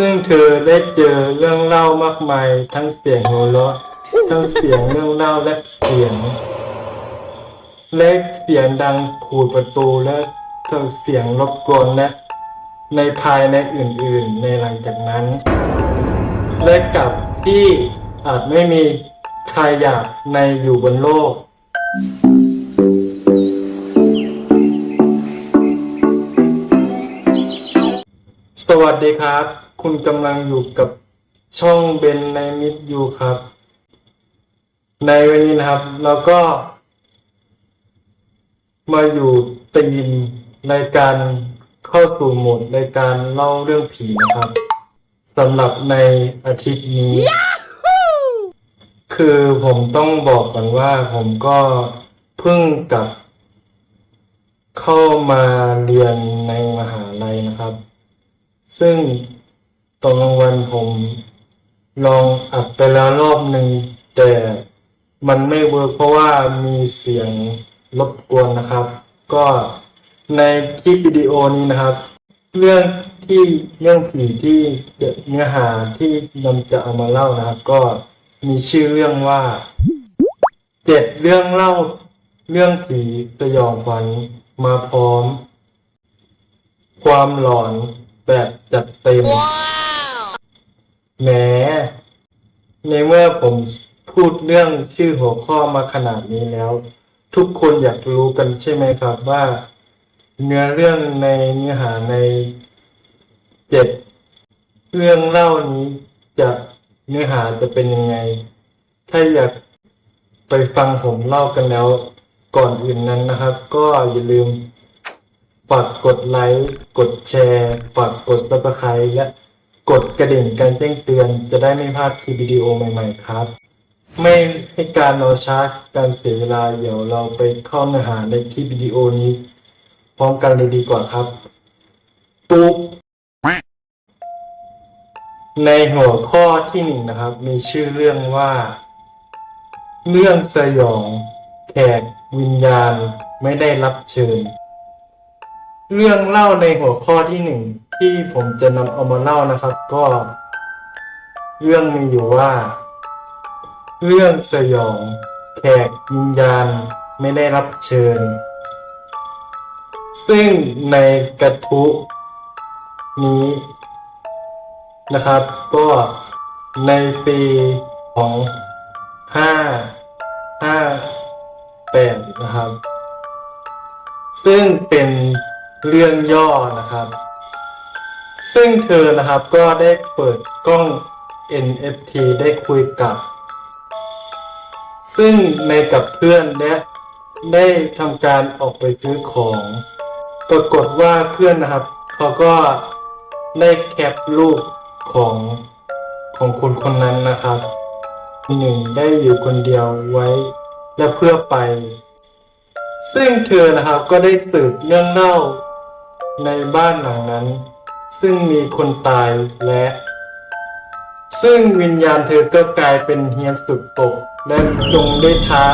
ซึ่งเธอได้เจอเรื่องเล่ามากมาย ทั้งเสียงหัวเราะทั้งเสียงเรื่องเล่าและเสียงและเสียงดังขูดประตูและเสียงรบกวนและในภายในอื่นๆ ในหลังจากนั้น และกับที่อาจไม่มีใครอยากในอยู่บนโลก สวัสดีครับ คุณกำลังอยู่กับช่องเบนในมิดอยู่ครับ ในวันนี้นะครับ เราก็ มาอยู่ตีมในการเข้าสู่โหมดในการเล่าเรื่องผีนะครับสำหรับในอาทิตย์นี้ คือผมต้องบอกก่อนว่าผมก็เพิ่งกลับ เข้ามาเรียนในมหาลัยนะครับ ซึ่ง ตอนกลางวันผมลองอัดไปแล้วรอบหนึ่งแต่มันไม่เวิร์กเพราะว่ามีเสียงรบกวนนะครับ ก็ในคลิปวิดีโอนี้นะครับ เรื่องที่เรื่องผีที่เนื้อหาที่นำจะเอามาเล่านะครับ ก็มีชื่อเรื่องว่าเจ็ดเรื่องเล่าเรื่องผีสยองขวัญมาพร้อม ความหลอนแบบจัดเต็ม แหมในเมื่อผมพูดเรื่องชื่อหัวข้อมาขนาดนี้แล้ว ทุกคนอยากรู้กันใช่ไหมครับว่า เนื้อเรื่องในเนื้อหาในเจ็ดเรื่องเล่านี้จะเนื้อหาจะเป็นยังไง ถ้าอยากไปฟังผมเล่ากันแล้ว ก่อนอื่นนั้นนะครับ ก็อย่าลืมฝากกดไลค์ กดแชร์ ฝากกด subscribe และ กดกระดิ่งการแจ้งเตือนจะได้ไม่พลาดคลิปวิดีโอใหม่ๆครับ ไม่ให้การรอช้าการเสียเวลาเดี๋ยวเราไปเข้าเนื้อหาในคลิปวิดีโอนี้ พร้อมกันเลยดีกว่าครับปุ๊บในหัวข้อที่หนึ่งนะครับ มีชื่อเรื่องว่า เรื่องสยองแขกวิญญาณไม่ได้รับเชิญ เรื่องเล่าในหัวข้อที่หนึ่ง ที่ผมจะนำเอามาเล่านะครับ ก็ เรื่องมีอยู่ว่า เรื่องสยองแขกวิญญาณไม่ได้รับเชิญ ซึ่งในกระทุนี้นะครับ ก็ในปีของห้าห้าแปดนะครับ ซึ่งเป็นเรื่องย่อนะครับ ซึ่งเธอนะครับก็ได้เปิดกล้อง NFT ได้คุยกับ ซึ่งในกับเพื่อนและได้ทำการออกไปซื้อของ ปรากฏว่าเพื่อนนะครับเขาก็ได้แคปรูปของของคนคนนั้นนะครับหนึ่งได้อยู่คนเดียวไว้ และเพื่อไป ซึ่งเธอนะครับก็ได้สืบเรื่องเล่าในบ้านหลังนั้น ซึ่งมีคนตายและ ซึ่งวิญญาณเธอก็กลายเป็นเฮียนสุดตก และจงได้ท้า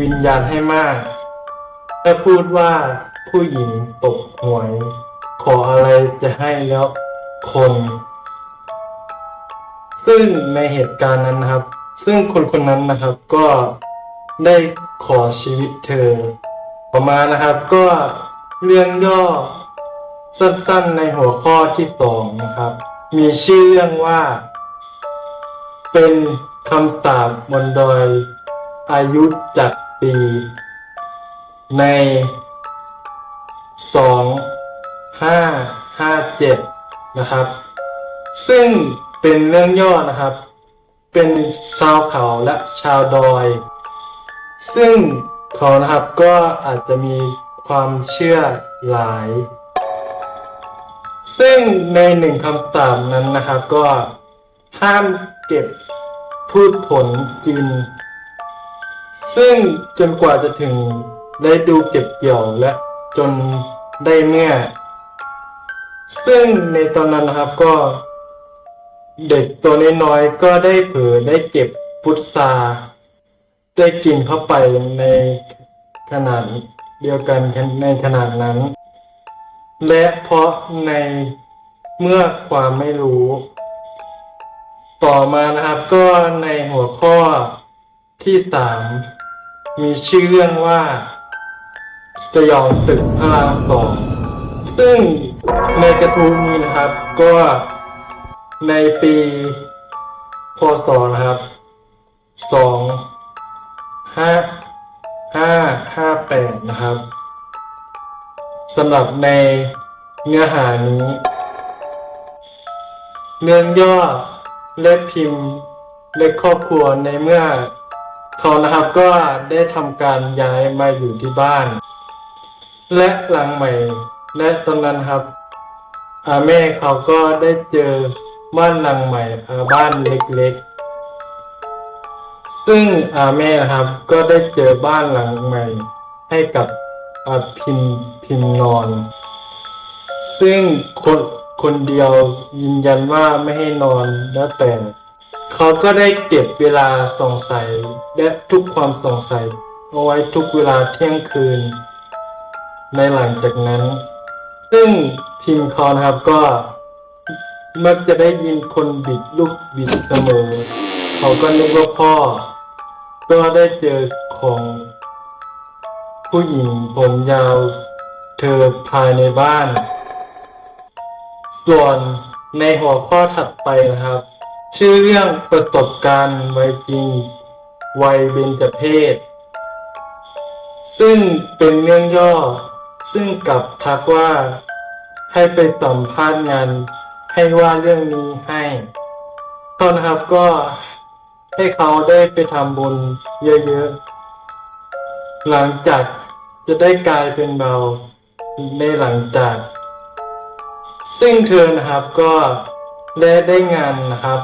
วิญญาณให้มากและพูดว่าผู้หญิงตกหวย ขออะไรจะให้แล้วคน ซึ่งในเหตุการณ์นั้นนะครับ ซึ่งคนคนนั้นนะครับก็ได้ขอชีวิตเธอ ต่อมานะครับก็เรื่องย่อ สั้นๆในหัวข้อที่สองนะครับ มีชื่อเรื่องว่า เป็นคำสาปบนดอยอายุจักปี ในสองห้าห้าเจ็ดนะครับ ซึ่งเป็นเรื่องย่อนะครับ เป็นชาวเขาและชาวดอย ซึ่งเขานะครับก็อาจจะมีความเชื่อหลาย ซึ่งในหนึ่งคำสาปนั้นนะครับก็ห้ามเก็บพืชผลกิน ซึ่งจนกว่าจะถึงได้ดูเก็บเกี่ยวและจนได้เมื่อ ซึ่งในตอนนั้นนะครับก็ เด็กตัวน้อยๆก็ได้เผลอได้เก็บพุทราได้กินเข้าไปในขนาดเดียวกันในขนาดนั้น และเพราะในเมื่อความไม่รู้ ต่อมานะครับก็ในหัวข้อที่สามมีชื่อเรื่องว่า สยองตึกพระรามสองซึ่งในกระทู้นี้นะครับก็ในปีพศนะครับสองห้าห้าห้าแปดนะครับ สำหรับในเนื้อหานี้ เรื่องย่อและพิมพ์และครอบครัวในเมื่อ เขานะครับก็ได้ทำการย้ายมาอยู่ที่บ้าน และหลังใหม่และตอนนั้นครับอาแม่เขาก็ได้เจอบ้านหลังใหม่บ้านเล็กๆ ซึ่งอาแม่ครับก็ได้เจอบ้านหลังใหม่ให้กับอาพิมพิิมนอน ซึ่งคนคนเดียวยืนยันว่าไม่ให้นอนแล้วแต่เขาก็ได้เก็บเวลาสงสัยและทุกความสงสัยเอาไว้ทุกเวลาเที่ยงคืน ในหลังจากนั้น ซึ่งทีมเขานครับก็มักจะได้ยินคนบิดลูกบิดเสมอ เขาก็นึกว่าพ่อ ก็ได้เจอของผู้หญิงผมยาว เธอภายในบ้าน ส่วนในหัวข้อถัดไปนะครับ ชื่อเรื่องประสบการณ์วัยจริงวัยเบญจเพศ ซึ่งเป็นเรื่องย่อ ซึ่งกับทักว่า ให้ไปสัมภาษณ์งานให้ว่าเรื่องนี้ให้เขานะครับก็ให้เขาได้ไปทำบุญเยอะๆ หลังจากจะได้กลายเป็นเบา ในหลังจาก ซึ่งเธอนะครับก็ได้ได้งานนะครับ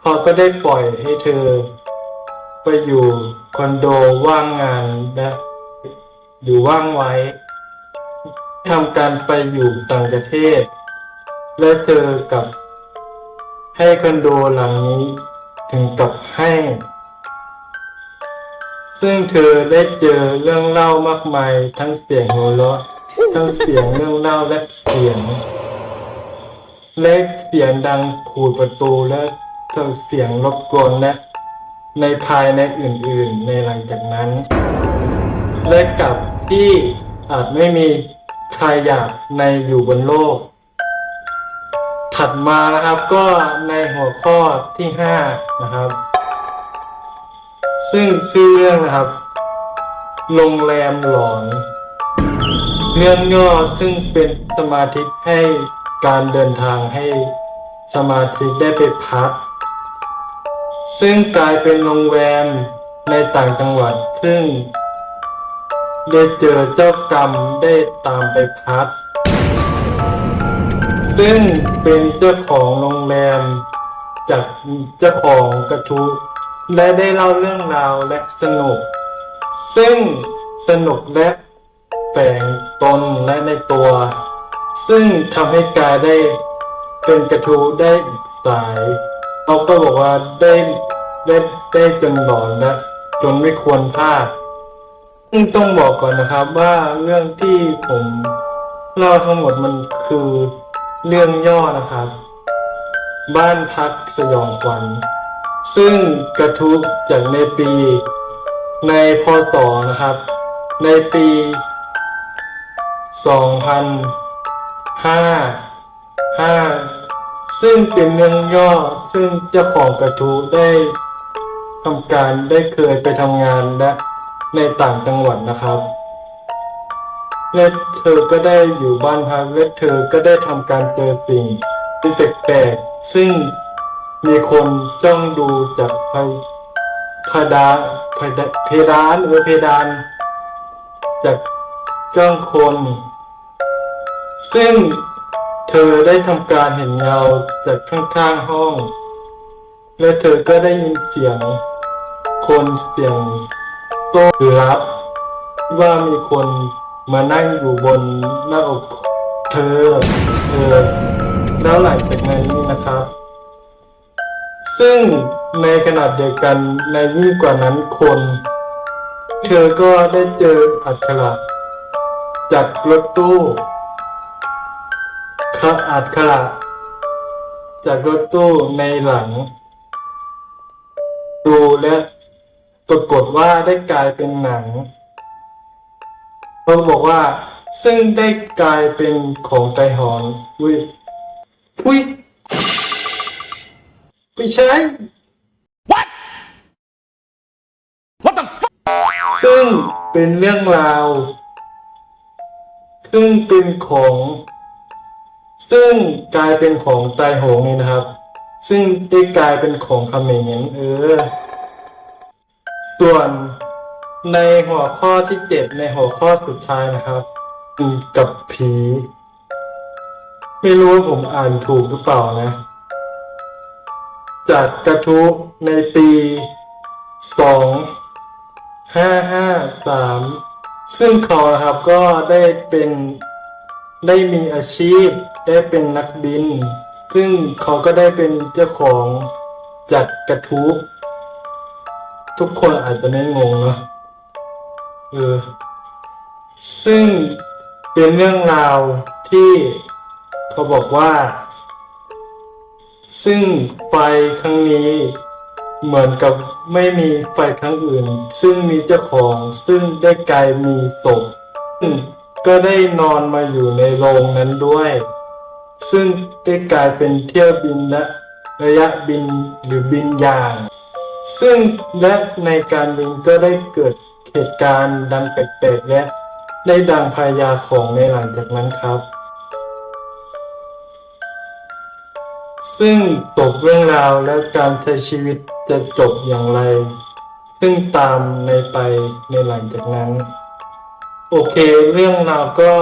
เขาก็ได้ปล่อยให้เธอ ไปอยู่คอนโดว่างงานและอยู่ว่างไว้ทำการไปอยู่ต่างประเทศ และเจอกับ ให้คอนโดหลังนี้ถึงกับให้ ซึ่งเธอได้เจอเรื่องเล่ามากมายทั้งเสียงหัวเราะ ทั้งเสียงเรื่องเล่าและเสียงและเสียงดังขูดประตูและเสียงรบกวนและในภายในอื่นๆ ในหลังจากนั้น และกับที่อาจไม่มีใครอยากในอยู่บนโลก ถัดมานะครับก็ในหัวข้อที่ห้านะครับ ซึ่งชื่อเรื่องนะครับ โรงแรมหลอน เรื่องย่อซึ่งเป็นสมาธิให้การเดินทางให้สมาธิได้ไปพัก ซึ่งกลายเป็นโรงแรมในต่างจังหวัดซึ่ง ได้เจอเจ้ากรรมได้ตามไปพัก ซึ่งเป็นเจ้าของโรงแรมจากเจ้าของกระทู้และได้เล่าเรื่องราวและสนุก ซึ่งสนุกและ แฝงตนและในตัว ซึ่งทำให้กายได้เป็นกระทู้ได้อีกสายเขาก็บอกว่าได้ได้ได้จนหลอนและจนไม่ควรพลาดซึ่งต้องบอกก่อนนะครับว่าเรื่องที่ผมเล่าทั้งหมดมันคือเรื่องย่อนะครับ บ้านพักสยองขวัญซึ่งกระทุกจากในปีในพศนะครับ ในปี 2005ซึ่งเป็นเรื่องย่อซึ่งเจ้าของกระทูได้ทำการได้เคยไปทำงานและในต่างจังหวัดนะครับและเธอก็ได้อยู่บ้านพักและเธอก็ได้ทำการเจอสิ่งที่แปลกๆซึ่งมีคนจ้องดูจากพพดาพดาเพดานเออเพดาน จาก จ้องคน ซึ่งเธอได้ทำการเห็นเงาจากข้างๆห้อง และเธอก็ได้ยินเสียง คนเสียงโต้รับ ว่ามีคนมานั่งอยู่บนหน้าอกเธอเออแล้วหลังจากนั้นนี่นะครับ ซึ่งในขณะเดียวกันในยิ่งกว่านั้นคน เธอก็ได้เจออักขระ จากรถตู้ขอักขระจากรถตู้ในหลัง ดูและปรากฏว่าได้กลายเป็นหนังเขาบอกว่า ซึ่งได้กลายเป็นของไตหอนอุ้ยอุ้ยไม่ใช่ What the fuck? ซึ่งเป็นเรื่องราว ซึ่งเป็นของ ซึ่งกลายเป็นของไตโหงนี่นะครับ ซึ่งได้กลายเป็นของเขมรเออ ส่วนในหัวข้อที่เจ็ดในหัวข้อสุดท้ายนะครับกับผี ไม่รู้ว่าผมอ่านถูกหรือเปล่านะ จากกระทู้ในปีสองห้าห้าสาม ซึ่งเขานะครับก็ได้เป็นได้มีอาชีพได้เป็นนักบิน ซึ่งเขาก็ได้เป็นเจ้าของจัดกระทู้ทุกคนอาจจะไม่งงเนาะเออซึ่งเป็นเรื่องราวที่เขาบอกว่า ซึ่งไฟครั้งนี้ เหมือนกับไม่มีไฟครั้งอื่น ซึ่งมีเจ้าของซึ่งได้กลายมีศพซึ่งก็ได้นอนมาอยู่ในโรงนั้นด้วย ซึ่งได้กลายเป็นเที่ยวบินและระยะบินหรือบินยาง ซึ่งและในการบินก็ได้เกิดเหตุการณ์ดังแปลกๆและได้ดังพยาของในหลังจากนั้นครับ ซึ่งจบเรื่องราวและการใช้ชีวิตจะจบอย่างไร ซึ่งตามในไปในหลังจากนั้น โอเคเรื่องราวก็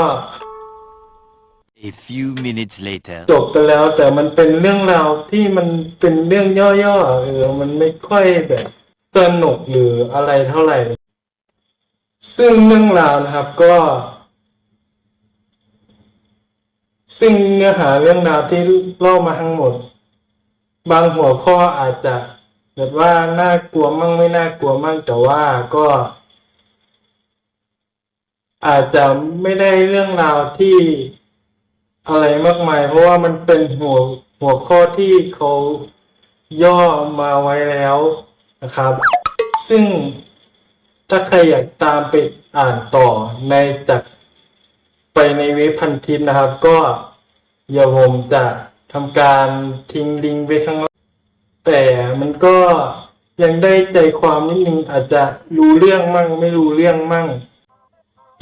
A few minutes later. จบไปแล้วแต่มันเป็นเรื่องราวที่มันเป็นเรื่องย่อๆเออมันไม่ค่อยแบบสนุกหรืออะไรเท่าไหร่ ซึ่งเรื่องราวนะครับก็ ซึ่งเนื้อหาเรื่องราวที่เล่ามาทั้งหมด บางหัวข้ออาจจะแบบว่าน่ากลัวมั่งไม่น่ากลัวมั่งแต่ว่าก็ อาจจะไม่ได้เรื่องราวที่อะไรมากมาย เพราะว่ามันเป็นหัวหัวข้อที่เขาย่อมาไว้แล้วนะครับ ซึ่งถ้าใครอยากตามไปอ่านต่อในจากไปในเว็บพันทิปนะครับก็ เดี๋ยวผมจะทำการทิ้งลิงก์ไว้ข้างล่างแต่มันก็ยังได้ใจความนิดนึงอาจจะรู้เรื่องมั่งไม่รู้เรื่องมั่ง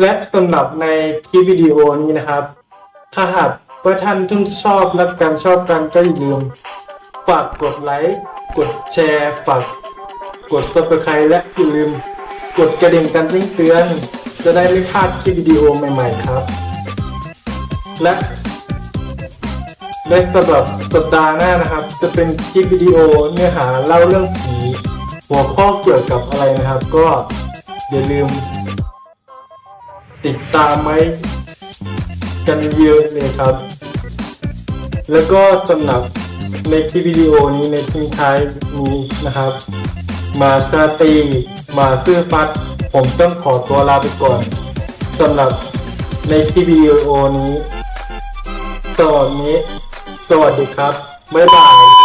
และสำหรับในคลิปวิดีโอนี้นะครับ ถ้าหากว่าท่านทุนชอบรักกันชอบกันก็อย่าลืม ฝากกดไลค์กดแชร์ฝากกด subscribe และอย่าลืม กดกระดิ่งกันเตือนจะได้ไม่พลาดคลิปวิดีโอใหม่ ๆ ครับ และ ในสำหรับสัปดาห์หน้านะครับ จะเป็นคลิปวิดีโอเนื้อหาเล่าเรื่องผีหัวข้อเกี่ยวกับอะไรนะครับ ก็อย่าลืม ติดตามไว้กันเยอะเลยครับ แล้วก็สำหรับในคลิปวิดีโอนี้ในทิ้งท้ายนี้นะครับ มาสาตีมาซื่อฟัด ผมต้องขอตัวลาไปก่อนสำหรับในคลิปวิดีโอนี้สวัสดี สวัสดีครับบ๊ายบาย